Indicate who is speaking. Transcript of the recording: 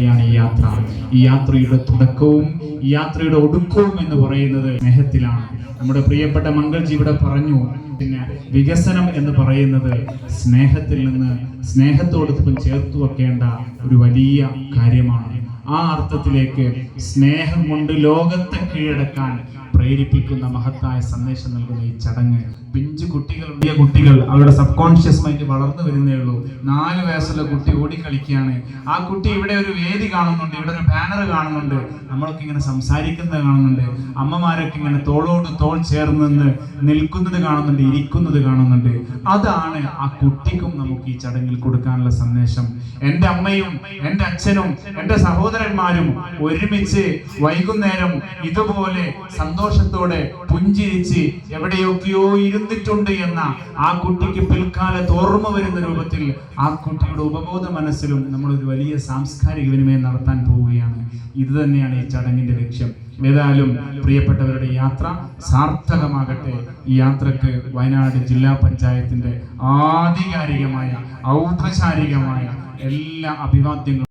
Speaker 1: യാണ് ഈ യാത്ര. ഈ യാത്രയുടെ തുടക്കവും ഈ യാത്രയുടെ ഒടുക്കവും എന്ന് പറയുന്നത് സ്നേഹത്തിലാണ് നമ്മുടെ പ്രിയപ്പെട്ട മംഗൾജി ഇവിടെ പറഞ്ഞു പിന്നെ വികസനം എന്ന് പറയുന്നത് സ്നേഹത്തിൽ നിന്ന് സ്നേഹത്തോടൊപ്പം ചേർത്ത് വെക്കേണ്ട ഒരു വലിയ കാര്യമാണ്. ആ അർത്ഥത്തിലേക്ക് സ്നേഹം കൊണ്ട് ലോകത്തെ കീഴടക്കാൻ പ്രേരിപ്പിക്കുന്ന മഹത്തായ സന്ദേശം നൽകുന്ന ഈ ചടങ്ങ്. പിഞ്ചു കുട്ടികൾ വലിയ കുട്ടികൾ അവരുടെ സബ് കോൺഷ്യസ് മൈൻഡ് വളർന്നു വരുന്നേ ഉള്ളൂ. നാല് വയസ്സുള്ള കുട്ടി ഓടിക്കളിക്കുകയാണ് ആ കുട്ടി ഇവിടെ ഒരു വേദി കാണുന്നുണ്ട് ഇവിടെ ഒരു ബാനർ കാണുന്നുണ്ട്. നമ്മളൊക്കെ ഇങ്ങനെ സംസാരിക്കുന്നത് കാണുന്നുണ്ട്. അമ്മമാരൊക്കെ ഇങ്ങനെ തോളോട് തോൾ ചേർന്ന് നിന്ന് നിൽക്കുന്നത് കാണുന്നുണ്ട് ഇരിക്കുന്നത് കാണുന്നുണ്ട്. അതാണ് ആ കുട്ടിക്കും നമുക്ക് ഈ ചടങ്ങിൽ കൊടുക്കാനുള്ള സന്ദേശം. എന്റെ അമ്മയും എന്റെ അച്ഛനും എന്റെ സഹോദരന്മാരും ഒരുമിച്ച് വൈകുന്നേരം ഇതുപോലെ സന്തോഷത്തോടെ പുഞ്ചിരിച്ച് എവിടെയൊക്കെയോ ഇരുന്നിട്ടുണ്ട് എന്ന ആ കുട്ടിക്ക് പിൽക്കാലത്ത് ഓർമ്മ വരുന്ന രൂപത്തിൽ ആ കുട്ടിയുടെ ഉപബോധ മനസ്സിലും നമ്മൾ ഒരു വലിയ സാംസ്കാരിക വിനിമയം നടത്താൻ പോവുകയാണ്. ഇത് തന്നെയാണ് ഈ ചടങ്ങിന്റെ ലക്ഷ്യം. ഏതായാലും പ്രിയപ്പെട്ടവരുടെ യാത്ര സാർത്ഥകമാകട്ടെ. ഈ യാത്രയ്ക്ക് വയനാട് ജില്ലാ പഞ്ചായത്തിന്റെ ആധികാരികമായ ഔപചാരികമായ എല്ലാ അഭിവാദ്യങ്ങളും